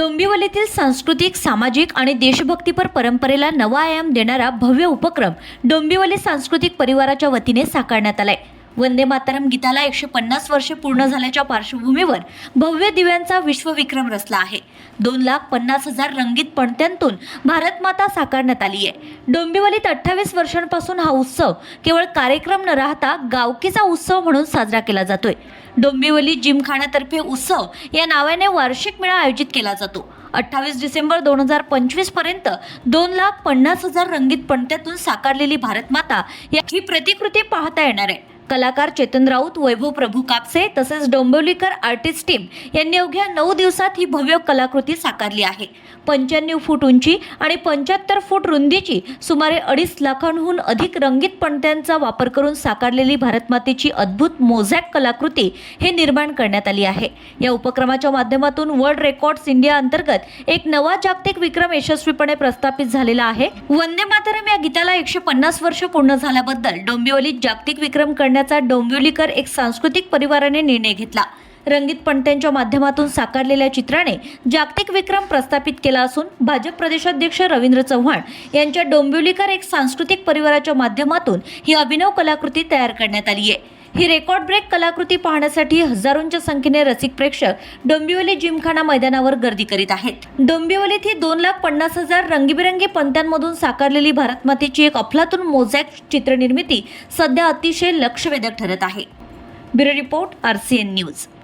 डोंबिवलीतील सांस्कृतिक सामाजिक आणि देशभक्तीपर परंपरेला नवा आयाम देणारा भव्य उपक्रम डोंबिवली सांस्कृतिक परिवाराच्या वतीने साकारण्यात आलाय. वंदे मातरम गीताला एकशे पन्नास वर्षे पूर्ण झाल्याच्या पार्श्वभूमीवर भव्य दिव्यांचा विश्वविक्रम रचला आहे. दोन लाख पन्नास हजार रंगीत पणत्यांतून भारतमाता साकारण्यात आली आहे. डोंबिवलीत अठ्ठावीस वर्षांपासून हा उत्सव केवळ कार्यक्रम न राहता गावकीचा उत्सव म्हणून साजरा केला जातोय. डोंबिवली जिमखानातर्फे उत्सव या नावाने वार्षिक मेळा आयोजित केला जातो. अठ्ठावीस डिसेंबर दोन हजार पंचवीसपर्यंत दोन लाख पन्नास हजार रंगीत पणत्यातून साकारलेली भारतमाता या ही प्रतिकृती पाहता येणार आहे. कलाकार चेतन राऊत वैभव प्रभू कापसे तसेच डोंबिवलीकर आर्टिस्ट टीम यांनी अवघ्या नऊ दिवसात ही भव्य कलाकृती साकारली आहे. पंच्याण्णव फूट उंची आणि पंच्याहत्तर फूट रुंदीची सुमारे अडीच लाखांहून अधिक रंगीत पणत्यांचा वापर करून साकारलेली भारतमातेची अद्भुत मोझॅक कलाकृती हे निर्माण करण्यात आली आहे. या उपक्रमाच्या माध्यमातून वर्ल्ड रेकॉर्ड्स इंडिया अंतर्गत एक नवा जागतिक विक्रम यशस्वीपणे प्रस्थापित झालेला आहे. वंदे मातरम या गीताला एकशे पन्नास वर्ष पूर्ण झाल्याबद्दल डोंबिवलीत जागतिक विक्रम करण्यात करण्याचा डोंबिवलीकर एक सांस्कृतिक परिवाराने निर्णय घेतला. रंगीत पणत्यांच्या माध्यमातून साकारलेल्या चित्राने जागतिक विक्रम प्रस्थापित केला असून भाजप प्रदेशाध्यक्ष रवींद्र चव्हाण यांच्या डोंबिवलीकर एक सांस्कृतिक परिवाराच्या माध्यमातून ही अभिनव कलाकृती तयार करण्यात आली आहे. ही रेकॉर्ड ब्रेक कलाकृती पाहण्यासाठी हजारोंच्या संख्येने रसिक प्रेक्षक डोंबिवली जिमखाना मैदानावर गर्दी करीत आहेत. डोंबिवलीत ही दोन लाख पन्नास हजार रंगीबिरंगी पंत्यांमधून साकारलेली भारतमातेची एक अफलातून मोझॅक चित्रनिर्मिती सध्या अतिशय लक्षवेधक ठरत आहे. Bureau report R C N news.